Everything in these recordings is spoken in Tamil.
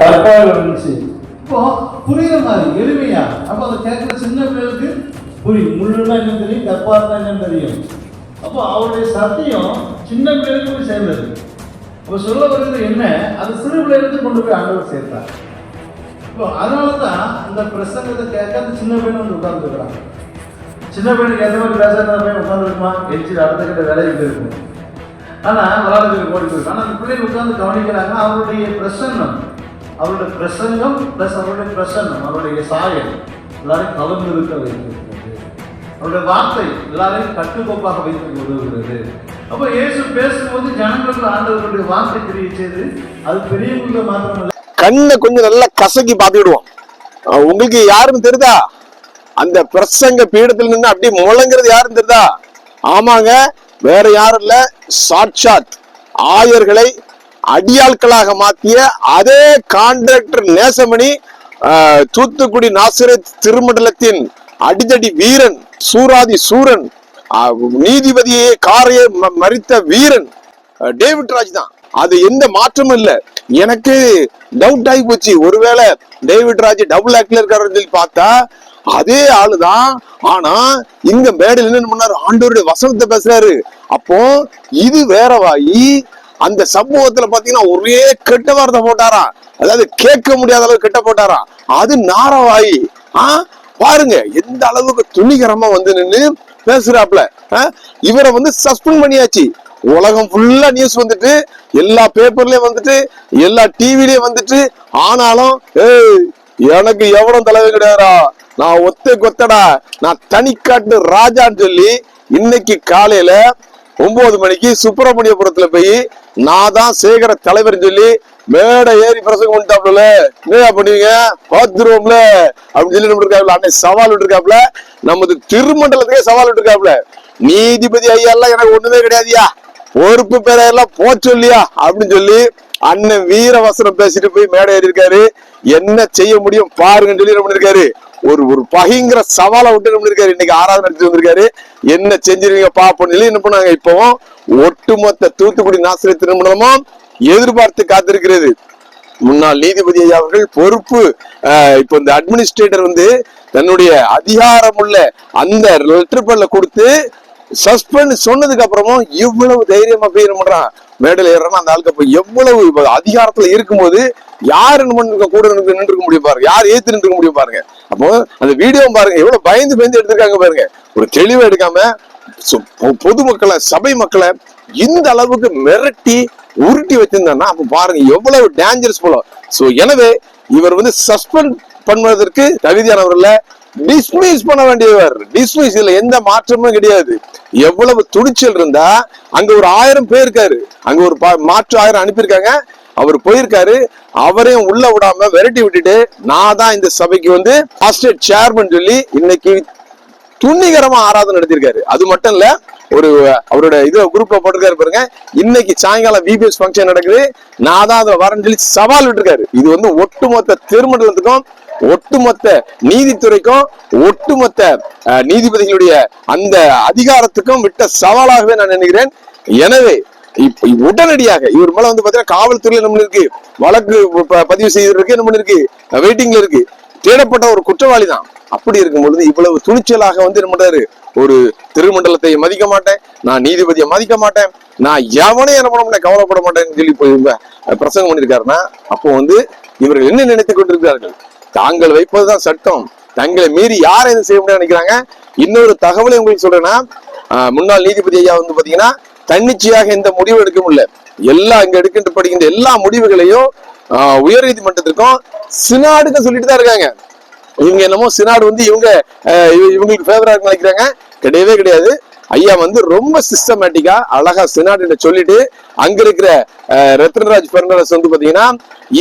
கற்பாவில் இருந்துச்சு இப்போ புரியுற மாதிரி எளிமையா? அப்போ அதை கேட்குற சின்ன பிள்ளைகளுக்கு புரியும். முள்ளுன்னா என்ன தெரியும்? கற்பார்னா என்னன்னு தெரியும்? அப்போ அவருடைய சத்தியம் சின்ன பிள்ளைகளுக்கு போய் சேர்ந்தது. அப்போ சொல்ல வருகிறது என்ன? அது சிறு பிள்ளைகளுக்கு கொண்டு போய் ஆண்டவர் சேர்த்தார். இப்போ அதனால தான் இந்த பிரசங்கத்தை கேட்க அந்த சின்ன பையன் வந்து உட்கார்ந்துருக்குறாங்க சின்ன பையனுக்கு எந்த மாதிரி பேசுறத பையன் உட்காந்துருக்குமா எரிச்சு அடுத்த கிட்ட வேலைக்கு இருக்கும் ஆனால் விளாடுறதுக்கு ஓடி போயிருக்கும் ஆனால் அந்த பிள்ளைங்க உட்கார்ந்து கவனிக்கிறாங்க அவருடைய பிரசன்னம். அவருடைய பிரசங்கம் ப்ளஸ் அவருடைய பிரசன்னம் அவருடைய சாயம் எல்லாரையும் கலந்து இருக்க வைத்திருக்கிறது. அவருடைய வார்த்தை எல்லாரையும் கட்டுக்கோப்பாக வைத்து உதவுகிறது. அப்போ இயேசு பேசும்போது ஜனங்களுக்கு ஆண்டவருடைய வார்த்தை தெரிவிச்சது செய்து அது பெரியவங்களுக்கு மாத்திரமல்ல கண்ணை கொஞ்சம் நல்லா கசக்கி பார்த்துக்கிடுவோம் உங்களுக்கு யாருன்னு தெரியுதா? அந்த பிரசங்க பீடத்தில் நின்று அப்படியே முழங்குறது யாருன்னு தெரியுதா? ஆமாங்க வேற யாரும் இல்ல சாட்சாத் ஆயர்களை அடியாட்களாக மாத்திய அதே கான்ட்ராக்டர் நேசமணி தூத்துக்குடி நாசிரத் திருமண்டலத்தின் அடிதடி வீரன் சூராதி சூரன் நீதிபதியே காரையே ம- மறித்த வீரன் டேவிட் ராஜ் தான். அது எந்த மாற்றமும் இல்லை. எனக்கு டவுட் ஆகி போச்சு. ஒருவேளை டேவிட் ராஜ் டபுள் ஆக்டில் இருக்காருன்னு சொல்லி பார்த்தா அதே ஆளுதான் ஆனா இங்க மேடையில் என்ன பண்ணாரு ஆண்டோருடைய வசனத்தை பேசுறாரு. அப்போ இது வேறவாயி அந்த சமூகத்துல பாத்தீங்கன்னா ஒரே கெட்ட வார்த்தை போட்டாராம். அதாவது கேட்க முடியாத அளவுக்கு கெட்ட போட்டாராம். அது நாரவாயி. ஆ? பாருங்க எந்த அளவுக்கு துணிகரமா வந்து நின்று பேசுறாப்ல. ஆ? இவரை வந்து சஸ்பெண்ட் பண்ணியாச்சு. உலகம் ஃபுல்லா நியூஸ் வந்துட்டு எல்லா பேப்பர்லயும் வந்துட்டு எல்லா டிவிலயும் வந்துட்டு ஆனாலும் ஏய் எனக்கு எவனும் தலைவர் கிடையாதுடா. நான் ஒத்தை கொத்தடா. நான் தனிக்காட்டு ராஜான்னு சொல்லி இன்னைக்கு காலையில ஒன்பது மணிக்கு சுப்பிரமணியபுரத்துல போய் நான் தான் சேகர தலைவர்னு சொல்லி மேடை ஏறி பிரசங்கம் பண்ணிட்டாப்ல என்ன பண்ணுவீங்க? பாத்துருவோம்ல அப்படின்னு சொல்லி நம்ம இருக்காப்ல அன்னைக்கு சவால் விட்டுருக்காப்ல நமது திருமண்டலத்துக்கே சவால் விட்டுருக்காப்ல நீதிபதி ஐயா எல்லாம் எனக்கு ஒண்ணுமே கிடையாதுயா பொறுப்பு பேரையெல்லாம் போச்சொல்லியா அப்படின்னு சொல்லி அண்ணன் வீரவசனம் பேசிட்டு போய் மேடை ஏறி இருக்காரு என்ன செய்ய முடியும்? பாருங்கன்னு சொல்லி என்ன பண்ணிருக்காரு ஒரு ஒரு பகிங்கிற சவாலை விட்டு என்ன இன்னைக்கு ஆராதனை நடத்தி வந்திருக்காரு. என்ன செஞ்சிருவீங்க பாப்போம். சொல்லி என்ன பண்ணாங்க இப்பவும் ஒட்டுமொத்த தூத்துக்குடி நாசிரியர் திருமணமும் எதிர்பார்த்து காத்திருக்கிறது. முன்னாள் நீதிபதி ஐயா அவர்கள் பொறுப்பு இப்ப இப்போ இந்த அட்மினிஸ்ட்ரேட்டர் வந்து தன்னுடைய அதிகாரமுள்ள அந்த லெட்டர் பேர்ல கொடுத்து சஸ்பெண்ட் சொன்னதுக்கு அப்புறமும் இவ்வளவு தைரியமா போய் என்ன பண்றான். மேடல் ஏறானா அந்த ஆளுக்கு அப்ப எவ்வளவு இப்ப அதிகாரத்துல இருக்கும்போது யார் என்ன கூட நின்று நின்றுக்க முடியும் பாருங்க. யார் ஏத்து நின்றுக்க முடியும் பாருங்க. அப்போ அந்த வீடியோ பாருங்க. எவ்வளவு பயந்து பயந்து எடுத்திருக்காங்க பாருங்க. ஒரு தெளிவு எடுக்காம பொ- பொதுமக்களை சபை மக்களை இந்த அளவுக்கு மிரட்டி உருட்டி வச்சிருந்தான்னா அப்ப பாருங்க எவ்வளவு டேஞ்சரஸ் போல. சோ எனவே இவர் வந்து சஸ்பெண்ட் பண்ணுவதற்கு தகுதியானவர் இல்ல. டிஸ்மிஸ் பண்ண வேண்டியவர். டிஸ்மிஸ் இதுல எந்த மாற்றமும் கிடையாது. எவ்வளவு துணிச்சல் இருந்தா அங்க ஒரு ஆயிரம் பேர் இருக்காரு. அங்க ஒரு பா- மாற்று ஆயிரம் அனுப்பியிருக்காங்க. அவர் போயிருக்காரு. அவரையும் உள்ள விடாம விரட்டி விட்டுட்டு நான் தான் இந்த சபைக்கு வந்து ஃபர்ஸ்ட் சேர்மன் சொல்லி இன்னைக்கு துணிகரமா ஆராதனை நடத்திருக்காரு அது மட்டும் இல்ல ஒரு அவரோட இது குரூப்ல போட்டிருக்காரு பாருங்க. இன்னைக்கு சாயங்காலம் பிபிஎஸ் ஃபங்க்ஷன் நடக்குது. நான் தான் அதுல வரேன்னு சொல்லி சவால் விட்டுருக்காரு. இது வந்து ஒட்டுமொத்த திருமண்டலத்துக்கும் ஒட்டுமொத்த நீதித்துறைக்கும் ஒட்டுமொத்த நீதிபதிகளுடைய அந்த அதிகாரத்துக்கும் விட்ட சவாலாகவே நான் நினைக்கிறேன். எனவே உடனடியாக இவர் மேல வந்து பாத்தீங்கன்னா காவல்துறையில நம்ம இருக்கு. வழக்கு ப- பதிவு செய்திருக்கு என்ன பண்ணிருக்கு வெயிட்டிங்ல இருக்கு. தேடப்பட்ட ஒரு குற்றவாளி தான். அப்படி இருக்கும் பொழுது இவ்வளவு துணிச்சலாக வந்து என்ன பண்றாரு? ஒரு திருமண்டலத்தை மதிக்க மாட்டேன். நான் நீதிபதியை மதிக்க மாட்டேன். நான் எவனையும் என்ன பண்ண கவலைப்பட மாட்டேன்னு சொல்லி போய் பிரசங்கம் பண்ணியிருக்காருன்னா அப்போ வந்து இவர்கள் என்ன நினைத்துக் கொண்டிருக்கிறார்கள்? தாங்கள் வைப்பதுதான் சட்டம். தங்களை மீறி யாரை எதுவும் செய்ய முடியாது நினைக்கிறாங்க? இன்னொரு தகவலை உங்களுக்கு சொல்றேன்னா முன்னாள் நீதிபதி ஐயா வந்து பாத்தீங்கன்னா தன்னிச்சையாக எந்த முடிவு எடுக்க முடியல. எல்லா இங்க எடுக்கின்ற படிக்கின்ற எல்லா முடிவுகளையும் உயர் நீதிமன்றத்திற்கும் சினாடுக்கும் சொல்லிட்டு தான் இருக்காங்க. இவங்க என்னமோ சினாடு வந்து இவங்க இவங்களுக்கு ஃபேவரா நினைக்கிறாங்க. கிடையவே கிடையாது. ஐயா வந்து ரொம்ப சிஸ்டமேட்டிக்கா அழகா சினாடு சொல்லிட்டு அங்க இருக்கிற ரத்னராஜ் பெர்னரஸ் வந்து பாத்தீங்கன்னா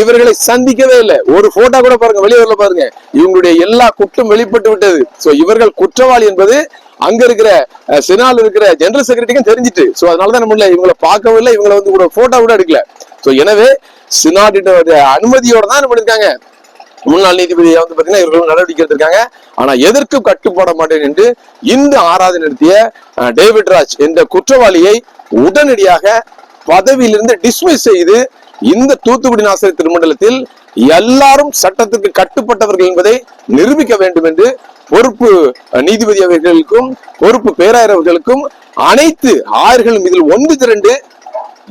இவர்களை சந்திக்கவே இல்லை. ஒரு போட்டோ கூட பாருங்க வெளியே வரல பாருங்க. இவங்களுடைய எல்லா குற்றம் வெளிப்பட்டு விட்டது. சோ இவர்கள் குற்றவாளி என்பது அங்க இருக்கிற அஹ், இருக்கிற ஜெனரல் செக்ரட்டரிக்கும் தெரிஞ்சிட்டு. சோ அதனாலதான் நம்ம இவங்களை பார்க்கவும் இல்லை இவங்களை வந்து கூட போட்டோ கூட எடுக்கல. சோ எனவே சினாடிட்ட அனுமதியோட தான் என்ன பண்ணிருக்காங்க முன்னாள் நீதிபதியை வந்து பாத்தீங்கன்னா இவர்கள் நடவடிக்கை எடுத்திருக்காங்க. ஆனா எதற்கும் கட்டுப்பட மாட்டேன் என்று இந்த ஆராதனை நடத்திய டேவிட் ராஜ் என்ற குற்றவாளியை உடனடியாக பதவியிலிருந்து டிஸ்மிஸ் செய்து இந்த தூத்துக்குடி நாசரி திருமண்டலத்தில் எல்லாரும் சட்டத்திற்கு கட்டுப்பட்டவர்கள் என்பதை நிரூபிக்க வேண்டும் என்று பொறுப்பு நீதிபதி அவர்களுக்கும் பொறுப்பு பேராயர் அவர்களுக்கும் அனைத்து ஆயர்களும் இதில் ஒன்று திரண்டு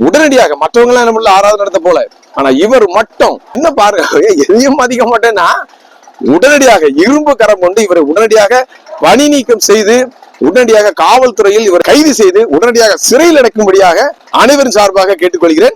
உடனடியாக மற்றவங்க எல்லாம் நம்மள ஆராதனை நடத்த போல. ஆனா இவர் மட்டும் என்ன பாருங்க எதையும் மதிக்க மாட்டேன்னா உடனடியாக இரும்பு கரம் கொண்டு இவரை உடனடியாக பணி நீக்கம் செய்து உடனடியாக காவல்துறையில் இவர் கைது செய்து உடனடியாக சிறையில் அடைக்கும்படியாக அனைவரின் சார்பாக கேட்டுக்கொள்கிறேன்.